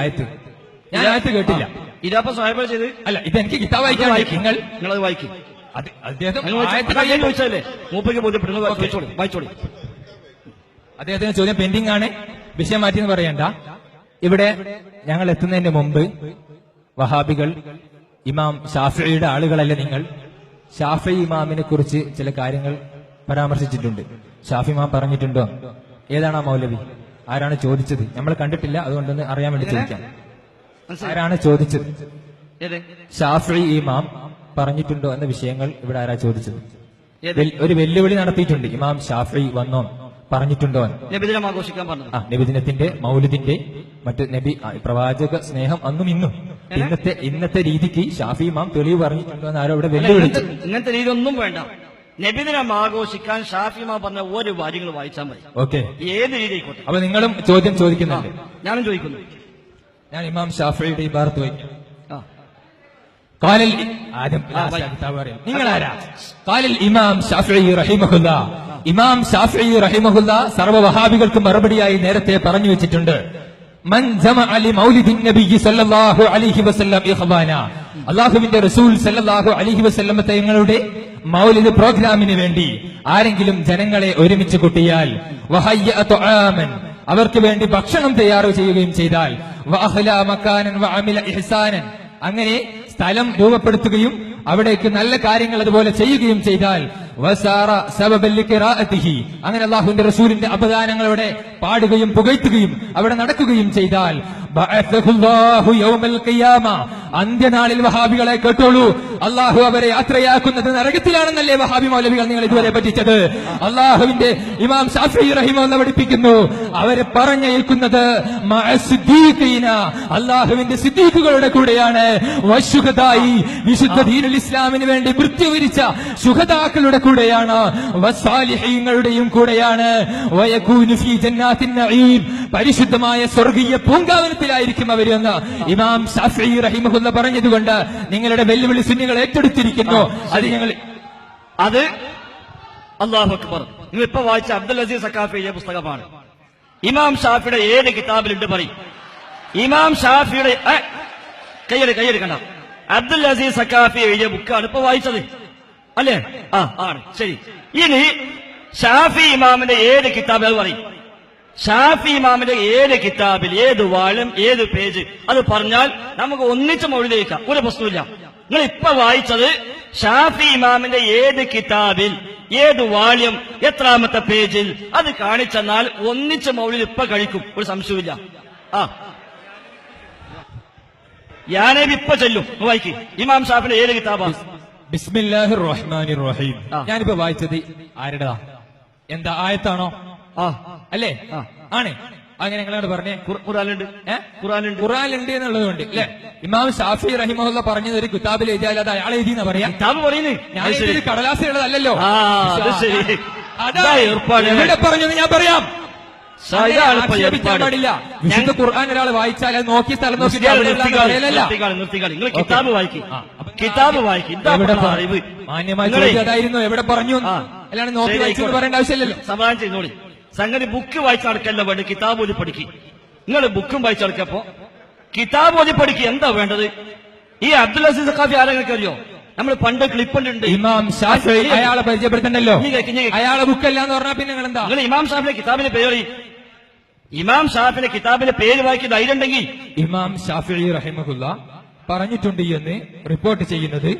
ആയത്ത്. ഞാൻ ആയത്ത് കേട്ടില്ല. ഇതാപ്പ സാഹിബ് ചെയ്ത് അല്ല ഇത് എനിക്ക് കിതാബ് വായിക്കാൻ നിങ്ങൾ നിങ്ങളത് വായിക്കും. അത് അദ്ദേഹം ചോദിച്ചതല്ലേ മൂപ്പയ്ക്ക് ബോധ്യപ്പെട്ടു വായിച്ചോളി അദ്ദേഹത്തിന് ചോദ്യം പെൻഡിംഗ് ആണ്. വിഷയം മാറ്റി എന്ന് പറയണ്ട. ഇവിടെ ഞങ്ങൾ എത്തുന്നതിന് മുമ്പ് വഹാബികൾ ഇമാം ഷാഫിയുടെ ആളുകളല്ല നിങ്ങൾ. ഷാഫി ഇമാമിനെ കുറിച്ച് ചില കാര്യങ്ങൾ പരാമർശിച്ചിട്ടുണ്ട്. ഷാഫി ഇമാം പറഞ്ഞിട്ടുണ്ടോ? ഏതാണ് ആ മൗലവി? ആരാണ് ചോദിച്ചത്? നമ്മൾ കണ്ടിട്ടില്ല അതുകൊണ്ടൊന്ന് അറിയാൻ വേണ്ടി ചോദിക്കാം. ആരാണ് ചോദിച്ചത്? ഷാഫി ഇമാം പറഞ്ഞിട്ടുണ്ടോ എന്ന വിഷയങ്ങൾ ഇവിടെ ആരാ ചോദിച്ചത്? ഒരു വെല്ലുവിളി നടത്തിയിട്ടുണ്ട്. ഇമാം ഷാഫി വന്നോ? പറഞ്ഞിട്ടുണ്ടോ? നബിദിനം ആഘോഷിക്കാൻ പറഞ്ഞു ആ നബിദിനത്തിന്റെ മൗലിദിന്റെ മറ്റ് നബി പ്രവാചക സ്നേഹം അന്നും ഇന്നും. ഇന്നത്തെ ഇന്നത്തെ രീതിക്ക് ഷാഫി ഇമാം തെളിവ് പറഞ്ഞിട്ടുണ്ടോ എന്ന് ആരോ ഇവിടെ വെല്ലുവിളിച്ചു. ഇങ്ങനത്തെ രീതി ഒന്നും വേണ്ട. നബിദിനം ആഘോഷിക്കാൻ ഷാഫിമ പറഞ്ഞ ഒരു കാര്യങ്ങൾ വായിച്ചാൽ മതി. ഓക്കെ. ഏത് രീതി അപ്പൊ നിങ്ങളും ചോദ്യം ചോദിക്കുന്നുണ്ട്. ഞാനും ചോദിക്കുന്നു. ഞാൻ ഇമാം ഷാഫിയുടെ ഭാഗത്ത് വയ്ക്കാം. ഇമാം ഷാഫി റഹിമഹുല്ല. ഇമാം ഷാഫി റഹിമഹുല്ല സർവ വഹാബികൾക്ക് മറുപടിയായി നേരത്തെ പറഞ്ഞു വെച്ചിട്ടുണ്ട്. മൻ ജമ അലി മൗലിദിൻ നബി സല്ലല്ലാഹു അലൈഹി വസല്ലം ഇഖ്വാന. അല്ലാഹുവിന്റെ റസൂൽ സല്ലല്ലാഹു അലൈഹി വസല്ലം തങ്ങളുടെ മൗലിദ് പ്രോഗ്രാമിന് വേണ്ടി ആരെങ്കിലും ജനങ്ങളെ ഒരുമിച്ച് കൂട്ടിയാൽ അവർക്ക് വേണ്ടി ഭക്ഷണം തയ്യാറു ചെയ്യുകയും ചെയ്താൽ അങ്ങനെ സ്ഥലം രൂപപ്പെടുത്തുകയും അവിടേക്ക് നല്ല കാര്യങ്ങൾ അതുപോലെ ചെയ്യുകയും ചെയ്താൽ. അങ്ങനെ അള്ളാഹുന്റെ റസൂലിന്റെ അപദാനങ്ങൾ പാടുകയും പുകഴ്ത്തുകയും അവിടെ നടക്കുകയും ചെയ്താൽ. അന്ത്യനാളിൽ വഹാബികളെ കേട്ടോളൂ. അള്ളാഹു അവരെ യാത്രയാക്കുന്നത് നരകത്തിലാണെന്നല്ലേ വഹാബി മൗലവികൾ നിങ്ങൾ ഇതുവരെ പറ്റിച്ചത്? അള്ളാഹുവിന്റെ ഇമാം ഷാഫി റഹിമെന്ന് പഠിപ്പിക്കുന്നു. അവരെ പറഞ്ഞയക്കുന്നത്. അള്ളാഹുവിന്റെ സിദ്ദീഖുകളുടെ കൂടെയാണ്. വിശുദ്ധ ദീനുൽ ഇസ്ലാമിന് വേണ്ടി മൃത്യുവരിച്ച ശുഹദാക്കളുടെ കൂടെയാണ്. വസാലിഹ്യങ്ങളുടെയും കൂടെയാണ്. പരിശുദ്ധമായ സ്വർഗീയ പൂങ്കാവനത്തിലായിരിക്കും അവരെന്ന് ഇമാം ഷാഫി റഹിമഹുല്ല പറഞ്ഞതുകൊണ്ട് നിങ്ങളുടെ വെല്ലുവിളി സുന്നികൾ ഏറ്റെടുത്തിരിക്കുന്നു. അത് ഞങ്ങൾ അത് അള്ളാഹു അക്ബർ. നിങ്ങൾ ഇപ്പൊ വായിച്ച അബ്ദുൽ അസീസ് സക്കാഫി എഴുതിയ പുസ്തകമാണ്. ഇമാം ഷാഫിയുടെ ഏത് കിതാബിലുണ്ട് പറയും. ഇമാം ഷാഫിയുടെ കയ്യെടു കയ്യെടുക്കണ്ട അബ്ദുൽ അസീസ് സക്കാഫി എഴുതിയ ബുക്കാണ് ഇപ്പൊ വായിച്ചത്. അല്ലേ? ആ ആണ്. ശരി. ഇനി ഷാഫി ഇമാമിന്റെ ഏത് കിതാബ് പറയും. ഷാഫി ഇമാമിന്റെ ഏത് കിതാബിൽ ഏത് വാളും ഏത് പേജ് അത് പറഞ്ഞാൽ നമുക്ക് ഒന്നിച്ച് മൊഴിലേക്കാം ഒരു പ്രശ്നമില്ല നിങ്ങൾ ഇപ്പൊ വായിച്ചത് ഷാഫി ഇമാമിന്റെ ഏത് കിതാബിൽ ഏത് വാള്യം എത്രാമത്തെ പേജിൽ അത് കാണിച്ചെന്നാൽ ഒന്നിച്ച് മൗലിൽ ഇപ്പൊ കഴിക്കും. ഒരു സംശയമില്ല ആ. ഞാനേബി ഇപ്പൊ ചെല്ലും. വായിക്ക്. ഇമാം ഷാഫിന്റെ ഏത് കിതാബാണ് ബിസ്മില്ലാഹി റഹ്മാനി റഹീം. ഞാനിപ്പോ വായിച്ചത് ആരുടെതാ? എന്താ ആയത്താണോ? ആ. അല്ലേ. ആണ്. അങ്ങനെ ഞങ്ങളോട് പറഞ്ഞേ. ഖുറാലുണ്ട് ഖുറാനുണ്ട് ഖുറാലുണ്ട് ഖുറാനുണ്ട് ഖുറാനുണ്ട് എന്നുള്ളതുകൊണ്ട് അല്ലെ? ഇമാം ഷാഫി റഹിമുള്ള പറഞ്ഞത് ഒരു കിതാബിൽ എഴുതിയാൽ അത് അയാൾ എഴുതി എന്നാ പറയാം? കിതാബ് പറയുന്നത്. ഞാൻ ഉള്ളതല്ലോ അത് ഏർപ്പാട്. എവിടെ പറഞ്ഞു ഞാൻ പറയാം. പാടില്ല. വിശുദ്ധ ഖുർആൻ ഒരാൾ വായിച്ചാൽ അത് നോക്കി സ്ഥലം നോക്കി കിതാബ് വായിക്കും. കിതാബ് വായിക്കും. മാന്യമായി അതായിരുന്നു എവിടെ പറഞ്ഞു. അല്ലാണ്ട് നോക്കി വായിച്ചു പറയേണ്ട ആവശ്യമില്ലല്ലോ. സമാധാനം ചെയ്തോളി. സംഗതി ബുക്ക് വായിച്ചടക്കല്ല വേണ്ട കിതാബ് ഓതി പഠിക്ക്. നിങ്ങൾ ബുക്കും വായിച്ചടക്കപ്പോ കിതാബ് ഓതി പഠിക്ക്. എന്താ വേണ്ടത്? ഈ അബ്ദുൽ അസീസ് ഖാഫി ആരെങ്കിലും അറിയോ? നമ്മൾ പണ്ട് ക്ലിപ്പുണ്ട് ഇമാം ഷാഫി അയാളെ പരിചയപ്പെടുത്തണ്ടല്ലോ. അയാളെ ബുക്കല്ല എന്ന് പറഞ്ഞാൽ പിന്നെ നിങ്ങൾ എന്താ നിങ്ങൾ ഇമാം ഷാഫിന്റെ കിതാബിന്റെ പേര് ഇമാം ഷാഫിന്റെ കിതാബിന്റെ പേര് വായിക്കുന്ന ധൈര്യം ഉണ്ടെങ്കിൽ ഇമാം ഷാഫി റഹിമഹുല്ല പറഞ്ഞിട്ടുണ്ട് എന്ന് റിപ്പോർട്ട് ചെയ്യുന്നത്.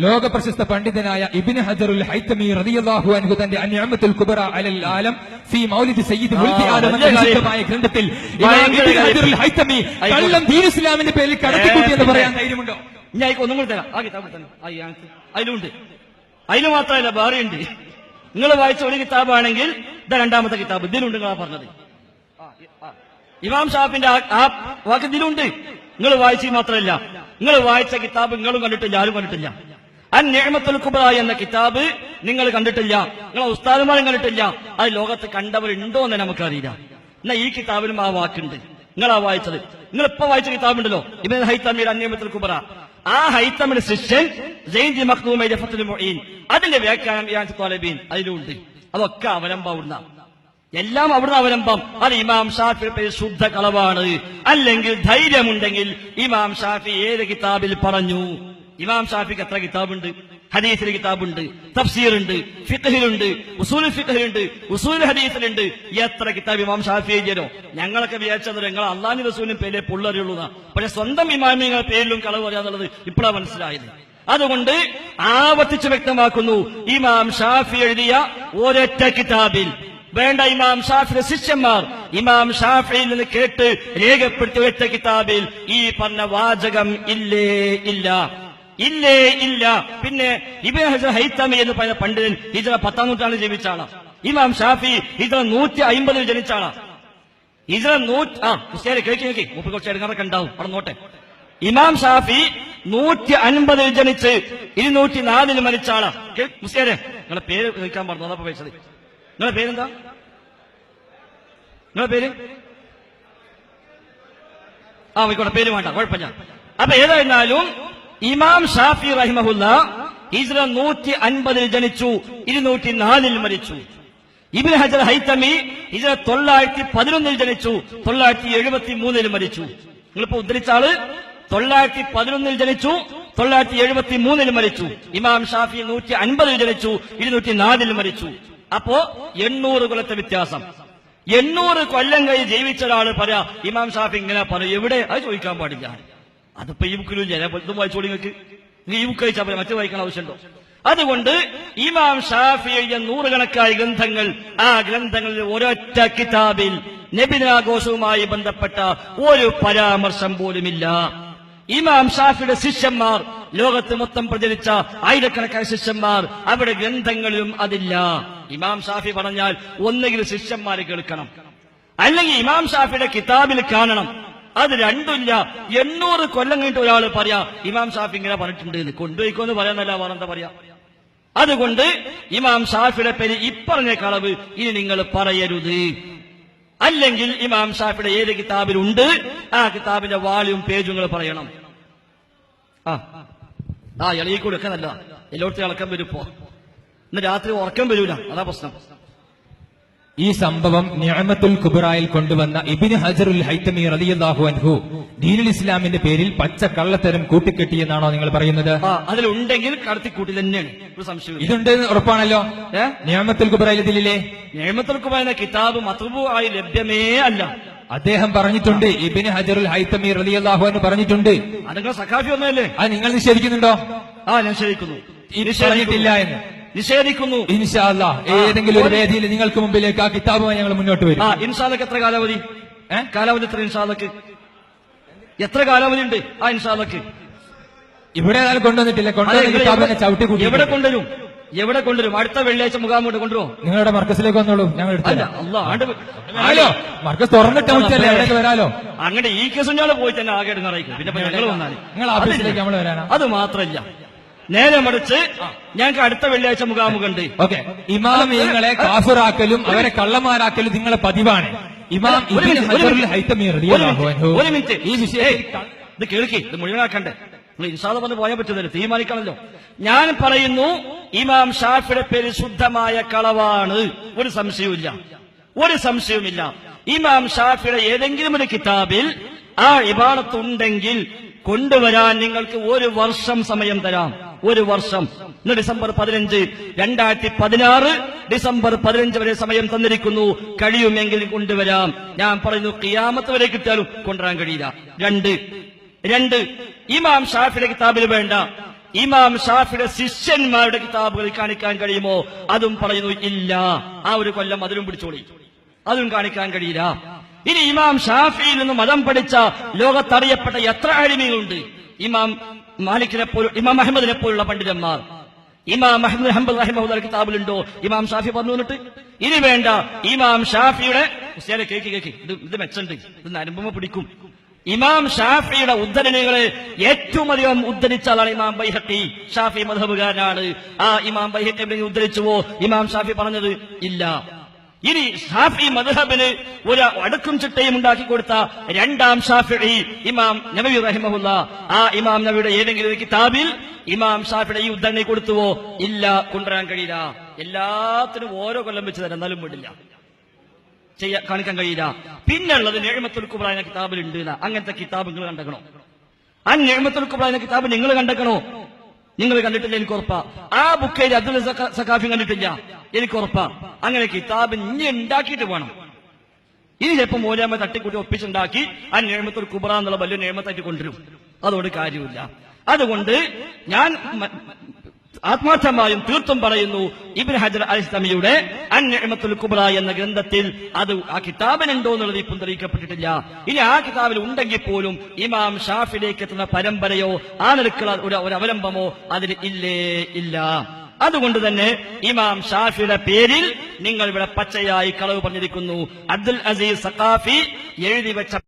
ലോക പ്രശസ്ത പണ്ഡിതനായ ഇബ്നു ഹജറുൽ ഹൈത്തമി റളിയല്ലാഹു അൻഹു തന്റെ അൻഅമത്തുൽ കുബറ അലൽ ആലം ഫീ മൗലിദ് സയ്യിദ് മുൽക്കി ആലം എന്ന വിശുദ്ധമായ ഗ്രന്ഥത്തിൽ ഇമാം ഹജറുൽ ഹൈത്തമി. കള്ളം ദീൻ ഇസ്ലാമിന്റെ പേരിൽ കടത്തിക്കൂട്ടി എന്ന് പറയാൻ. ധൈര്യമുണ്ടോ? ഞാൻ ഒന്നും കൂടി തരാം. ആ കിതാബ് തന്നെ. ആ ഈ ആയത്ത്. അതിലുണ്ട്. അതിന് മാത്രമല്ല വേറെയുണ്ട്. നിങ്ങൾ വായിച്ച ഒരു കിതാബാണെങ്കിൽ ഇതാ രണ്ടാമത്തെ കിതാബ്. ഇതിലുണ്ട് നിങ്ങളാ പറഞ്ഞത്. ഇമാം ഷാഫിന്റെ ആ- ആ വാക്ക് ഇതിലുണ്ട്. നിങ്ങൾ വായിച്ചു മാത്രമല്ല. നിങ്ങൾ വായിച്ച കിതാബ് നിങ്ങളും കണ്ടിട്ടില്ല ആരും കണ്ടിട്ടില്ല. കുബ്ര എന്ന കിതാബ് നിങ്ങൾ കണ്ടിട്ടില്ല. നിങ്ങളെ ഉസ്താദുമാരും കണ്ടിട്ടില്ല. അത് ലോകത്ത് കണ്ടവരുണ്ടോ എന്ന് നമുക്കറിയില്ല. എന്നാ ഈ കിതാബിലും ആ വാക്കുണ്ട്. നിങ്ങളാ വായിച്ചത്. നിങ്ങൾ ഇപ്പൊ വായിച്ച കിതാബുണ്ടല്ലോ. ഇബൻ ഹൈത്തമിയുടെ അന്യമത്തുൽ കുബറ ആ ഹൈത്തമിന്റെ ശിഷ്യൻ അതിന്റെ വ്യാഖ്യാനം അതിലുണ്ട്. അതൊക്കെ അവലംബാവുന്ന എല്ലാം അവിടുന്ന് അവലംബം. അത് ഇമാം ഷാഫി ശുദ്ധ കളവാണ്. അല്ലെങ്കിൽ ധൈര്യമുണ്ടെങ്കിൽ ഇമാം ഷാഫി ഏത് കിതാബിൽ പറഞ്ഞു? ഇമാം ഷാഫിക്ക് എത്ര കിതാബുണ്ട്? ഹദീസിലെ കിതാബുണ്ട്. തഫ്സീറുണ്ട്. ഫിഖഹിലുണ്ട്. ഉസൂൽ ഫിഖഹിലുണ്ട്. ഉസൂൽ ഹദീസിലുണ്ട്. എത്ര കിതാബ് ഇമാം ഷാഫി എഴുതിയല്ലോ ഞങ്ങളൊക്കെ വിചാരിച്ചത് നിങ്ങൾ അള്ളാഹി റസൂലിനും പേരെ പുള്ളറിയുള്ളൂ പക്ഷെ സ്വന്തം ഇമാമിങ്ങൾ പേരിലും കളവ് പറയാന്നുള്ളത് ഇപ്പോഴാണ് മനസ്സിലായത്. അതുകൊണ്ട് ആവർത്തിച്ച് വ്യക്തമാക്കുന്നു ഇമാം ഷാഫി എഴുതിയ ഒരൊറ്റ കിതാബിൽ. വേണ്ട ഇമാം ഷാഫിയുടെ ശിഷ്യന്മാർ ഇമാം ഷാഫിയിൽ നിന്ന് കേട്ട് രേഖപ്പെടുത്തി വെച്ച കിതാബിൽ ഈ പറഞ്ഞ വാചകം ഇല്ലേ ഇല്ല. ഇല്ലേ ഇല്ല. പിന്നെ ഹൈത്തമി എന്ന് പറയുന്ന പണ്ഡിതൻ ഹിജറ പത്താം നൂറ്റാണ്ടിൽ ജീവിച്ച ആളാ ഇമാം ഷാഫി ഹിജറ നൂറ്റി അമ്പതിൽ ജനിച്ച ആളാണ് ഹിജറ നൂറ്റി ആ ശരി കേൾക്കി നോക്കി മുപ്പത് കുറച്ച് എടുക്കാറൊക്കെ ഉണ്ടാവും. അവിടെ നോട്ടെ. ഇമാം ഷാഫി നൂറ്റി അൻപതിൽ ജനിച്ച് ഇരുന്നൂറ്റി നാലിൽ മരിച്ച ആളാ മുസ്ലിയാരെ നിങ്ങളെ പേര് ചോദിക്കാൻ പറഞ്ഞു. അതാ വെച്ചത് നിങ്ങളെ പേരെന്താ? നിങ്ങളെ പേര്? ആ ആയിക്കോട്ടെ പേര് വേണ്ട. കുഴപ്പമില്ല. അപ്പൊ ഏതായിരുന്നാലും ഇമാം ഷാഫി റഹിമഹുല്ല ഹിജ്റ നൂറ്റി അൻപതിൽ ജനിച്ചു ഇരുന്നൂറ്റി നാലിൽ മരിച്ചു. ഇബിൻ ഹജർ ഹൈത്തമി ഹിജ്റ തൊള്ളായിരത്തി പതിനൊന്നിൽ ജനിച്ചു തൊള്ളായിരത്തി എഴുപത്തി മൂന്നിൽ മരിച്ചു. നിങ്ങളിപ്പോ ഉദ്ധരിച്ച ആൾ തൊള്ളായിരത്തി പതിനൊന്നിൽ ജനിച്ചു തൊള്ളായിരത്തി എഴുപത്തി മൂന്നിൽ മരിച്ചു. ഇമാം ഷാഫി നൂറ്റി അൻപതിൽ ജനിച്ചു ഇരുന്നൂറ്റി നാലിൽ മരിച്ചു. അപ്പോ എണ്ണൂറ് കൊല്ലത്തെ വ്യത്യാസം. എണ്ണൂറ് കൊല്ലം കഴിഞ്ഞ് ജീവിച്ച ഒരാൾ പറയാ ഇമാം ഷാഫി ഇങ്ങനെ പറയും. എവിടെ? അത് ചോദിക്കാൻ പാടില്ല. അതിപ്പോ ഈ ബുക്കിലും ഞാൻ ഇതും വായിച്ചോളി നിങ്ങൾക്ക് നിങ്ങൾ ഈ ബുക്ക് വായിച്ചാൽ പോലെ മറ്റു വായിക്കാൻ ആവശ്യമുണ്ടോ? അതുകൊണ്ട് ഇമാം ഷാഫി എഴുതിയ നൂറുകണക്കായ ഗ്രന്ഥങ്ങൾ ആ ഗ്രന്ഥങ്ങളിൽ ഒരൊറ്റ കിതാബിൽ നബിനാഘോഷവുമായി ബന്ധപ്പെട്ട ഒരു പരാമർശം പോലുമില്ല. ഇമാം ഷാഫിയുടെ ശിഷ്യന്മാർ ലോകത്ത് മൊത്തം പ്രചരിച്ച ആയിരക്കണക്കായ ശിഷ്യന്മാർ അവരുടെ ഗ്രന്ഥങ്ങളിലും അതില്ല. ഇമാം ഷാഫി പറഞ്ഞാൽ ഒന്നുകിൽ ശിഷ്യന്മാരെ കേൾക്കണം. അല്ലെങ്കിൽ ഇമാം ഷാഫിയുടെ കിതാബിൽ കാണണം. അത് രണ്ടുമില്ല. എണ്ണൂറ് കൊല്ലം കഴിഞ്ഞിട്ട് ഒരാൾ പറയാ ഇമാം ഷാഫി ഇങ്ങനെ പറഞ്ഞിട്ടുണ്ട് എന്ന്. കൊണ്ടുപോയിക്കോന്ന് പറയാന്നല്ല വേറെന്താ പറയാ? അതുകൊണ്ട് ഇമാം ഷാഫിയുടെ പേര് ഇപ്പറഞ്ഞ കളവ് ഇനി നിങ്ങൾ പറയരുത്. അല്ലെങ്കിൽ ഇമാം ഷാഫിയുടെ ഏത് കിതാബിലുണ്ട് ആ കിതാബിന്റെ വാളിയും പേജും നിങ്ങൾ പറയണം. ആ. ആ ഇളകിക്കൂടി ഒക്കെ നല്ലതാ എല്ലായിടത്തും ഇളക്കം വരും ഇപ്പോ. ഇന്ന് രാത്രി ഉറക്കം വരൂല. അതാ പ്രശ്നം. ഈ സംഭവം നിഅമത്തുൽ കുബറായിൽ കൊണ്ടുവന്ന ഇബിന് ഹജറുൽ ഹൈത്തമി റളിയല്ലാഹു അൻഹു ദീനുൽ ഇസ്ലാമിന്റെ പേരിൽ പച്ച കള്ളത്തരം കൂട്ടിക്കെട്ടിയെന്നാണോ നിങ്ങൾ പറയുന്നത്? അതിലുണ്ടെങ്കിൽ കടത്തിക്കൂട്ടി തന്നെയാണ്. സംശയം ഇതുണ്ട് ഉറപ്പാണല്ലോ. ഞാമത്തുൽ കുബറയിൽ ഇതിലില്ലേ? ഞാമത്തുൽ പറയുന്ന കിതാബ് മതബു ആയി ലഭ്യമേ അല്ല. അദ്ദേഹം പറഞ്ഞിട്ടുണ്ട് ഇബിന് ഹജറുൽ ഹൈത്തമി റളിയല്ലാഹു എന്ന് പറഞ്ഞിട്ടുണ്ട്. അത് നിങ്ങൾ സഖാഫി ഒന്നല്ലേ അത് നിങ്ങൾ നിഷേധിക്കുന്നുണ്ടോ? ആ ഞാൻ നിഷേധിക്കുന്നു. പറഞ്ഞിട്ടില്ല എന്ന്. നിഷേധിക്കുന്നു. ഏതെങ്കിലും ഒരു വേദിയിൽ നിങ്ങൾക്ക് മുമ്പിലേക്ക് ആ കിതാബുമായി ഞങ്ങൾ മുന്നോട്ട് വരും. ആ ഇൻഷാദക്ക് എത്ര കാലാവധി? ഏ? കാലാവധി എത്ര ഇൻസാദക്ക് എത്ര കാലാവധി ഉണ്ട്? ആ ഇൻസാദക്ക് ഇവിടെ കൊണ്ടുവന്നിട്ടില്ല. കൊണ്ടുവന്ന ചവിട്ടി കൂട്ടി എവിടെ കൊണ്ടുവരും? എവിടെ കൊണ്ടുവരും? അടുത്ത വെള്ളിയാഴ്ച മുഖാമോട്ട് കൊണ്ടുവരും നിങ്ങളുടെ മർക്കസിലേക്ക് വന്നോളൂ. ഞങ്ങൾ വരാലോ മർക്കസ് തുറന്നിട്ട് എവിടേക്ക് വരാലോ? അങ്ങനെ ഈ കേസുഞ്ഞാൽ പോയി തന്നെ ആകെ അറിയിക്കും പിന്നെ ഞങ്ങൾ വന്നാൽ നിങ്ങൾ ഓഫീസിലേക്ക് നമ്മൾ വരാനാ? അത് മാത്രല്ല. നേരെ മറിച്ച് ഞങ്ങൾക്ക് അടുത്ത വെള്ളിയാഴ്ച മുഖാമുഖുണ്ട് ഓക്കെ. ഇമാം നിങ്ങളെ കാഫിറാക്കലും അവരെ കള്ളന്മാരാക്കലും നിങ്ങളെ പതിവാണ്. ഇമാം ഒരു മിനിറ്റ്, ഈ ഇത് കേൾക്കി ഇത് മുഴുവനാക്കണ്ടേ? നിങ്ങൾ ഇൻഷാദ പറഞ്ഞ് പോയാൽ പറ്റുന്നില്ല തീരുമാനിക്കണമല്ലോ. ഞാൻ പറയുന്നു ഇമാം ഷാഫിയുടെ പേര് ശുദ്ധമായ കളവാണ്. ഒരു സംശയവുമില്ല. ഒരു സംശയവുമില്ല. ഇമാം ഷാഫിയുടെ ഏതെങ്കിലും ഒരു കിതാബിൽ ആ ഇബാണത്തുണ്ടെങ്കിൽ കൊണ്ടുവരാൻ നിങ്ങൾക്ക് ഒരു വർഷം സമയം തരാം. ഒരു വർഷം. ഇന്ന് ഡിസംബർ പതിനഞ്ച് രണ്ടായിരത്തി പതിനാറ് ഡിസംബർ പതിനഞ്ച് വരെ സമയം തന്നിരിക്കുന്നു. കഴിയുമെങ്കിൽ കൊണ്ടുവരാം. ഞാൻ പറയുന്നു കിയാമത്ത് വരെ കിട്ടിയാലും കൊണ്ടുവരാൻ കഴിയില്ല. രണ്ട് രണ്ട് ഇമാം ഷാഫിയുടെ കിതാബിൽ വേണ്ട. ഇമാം ഷാഫിയുടെ ശിഷ്യന്മാരുടെ കിതാബുകൾ കാണിക്കാൻ കഴിയുമോ? അതും പറയുന്നു ഇല്ല. ആ ഒരു കൊല്ലം അതിലും പിടിച്ചോളി. അതും കാണിക്കാൻ കഴിയില്ല. ഇനി ഇമാം ഷാഫിയിൽ നിന്ന് മതം പഠിച്ച ലോകത്തറിയപ്പെട്ട എത്ര അടിമകളുണ്ട്? ഇമാം മാലിക്കിനെ പോലും ഇമാം അഹമ്മദിനെ പോലുള്ള പണ്ഡിതന്മാർ. ഇമാം അഹമ്മദ് ഹംബൽ റഹിമഹുല്ല കിതാബിലുണ്ടോ? ഇമാം ഷാഫി പറഞ്ഞു എന്നിട്ട് ഇനി വേണ്ട ഇമാം ഷാഫിയുടെ കേക്ക് കേക്ക്. ഇത് ഇത് മെച്ചുണ്ട്. ഇത് നരമ്പുമ്പോ പിടിക്കും. ഇമാം ഷാഫിയുടെ ഉദ്ധരണികളെ ഏറ്റവും അധികം ഉദ്ധരിച്ച ആളാണ് ഇമാം ബൈഹട്ടി ഷാഫി മധബുകാരനാണ്. ആ ഇമാം ബൈഹത്തി ഉദ്ധരിച്ചുവോ? ഇമാം ഷാഫി പറഞ്ഞത് ഇല്ല. ഇനി ഷാഫി മദ്ഹബിന് ഒരു അടുക്കും ചിട്ടയും ഉണ്ടാക്കി കൊടുത്ത രണ്ടാം ഷാഫി ഇമാം നബി റഹിമഹുല്ല. ആ ഇമാം നബിയുടെ ഏതെങ്കിലും ഒരു കിതാബിൽ ഇമാം ഷാഫിയുടെ ഈ ഉദ്ധരണി കൊടുത്തുവോ? ഇല്ല കൊണ്ടുവരാൻ കഴിയില്ല. എല്ലാത്തിനും ഓരോ കൊല്ലം വെച്ച് തരാം എന്നാലും വിടില്ല. ചെയ്യാൻ കാണിക്കാൻ കഴിയില്ല. പിന്നുള്ളത് നിഴമത്തുൽ കുബ്ര കിതാബിൽ ഉണ്ട് അങ്ങനത്തെ കിതാബ് നിങ്ങൾ കണ്ടക്കണോ ആ നിഴമത്തുൽ കുബ്ര കിതാബ് നിങ്ങൾ കണ്ടക്കണോ നിങ്ങൾ കണ്ടിട്ടില്ല എനിക്ക് ഉറപ്പാ. ആ ബുക്കയിൽ അബ്ദുൽ സഖാഫി കണ്ടിട്ടില്ല. എനിക്ക് ഉറപ്പാ. അങ്ങനെ കിതാബ് ഇനി ഉണ്ടാക്കിയിട്ട് വേണം. ഇനി ചിലപ്പോൾ മൂലാമ തട്ടിക്കൂട്ടി ഒപ്പിച്ചുണ്ടാക്കി ആ നിയമത്തിൽ കുബറ എന്നുള്ള വലിയ നിയമത്തായിട്ട് കൊണ്ടുവരും. അതുകൊണ്ട് കാര്യമില്ല. അതുകൊണ്ട് ഞാൻ ആത്മാർത്ഥമായും തീർത്തും പറയുന്നു ഇബിൻ ഹജർ അൽ ഇസ്ലാമിയുടെ അന്യമത്തുൽ കുബ്ര എന്ന ഗ്രന്ഥത്തിൽ അത് ആ കിതാബിനുണ്ടോ എന്നുള്ളത് ഇപ്പം തെളിയിക്കപ്പെട്ടിട്ടില്ല. ഇനി ആ കിതാബിൽ ഉണ്ടെങ്കിൽ പോലും ഇമാം ഷാഫിലേക്ക് എത്തുന്ന പരമ്പരയോ ആ നിലക്കുള്ള ഒരു അവലംബമോ അതിൽ ഇല്ലേ ഇല്ല. അതുകൊണ്ട് തന്നെ ഇമാം ഷാഫിയുടെ പേരിൽ നിങ്ങൾ ഇവിടെ പച്ചയായി കളവ് പറഞ്ഞിരിക്കുന്നു. അബ്ദുൽ അസീസ് സഖാഫി എഴുതി വെച്ച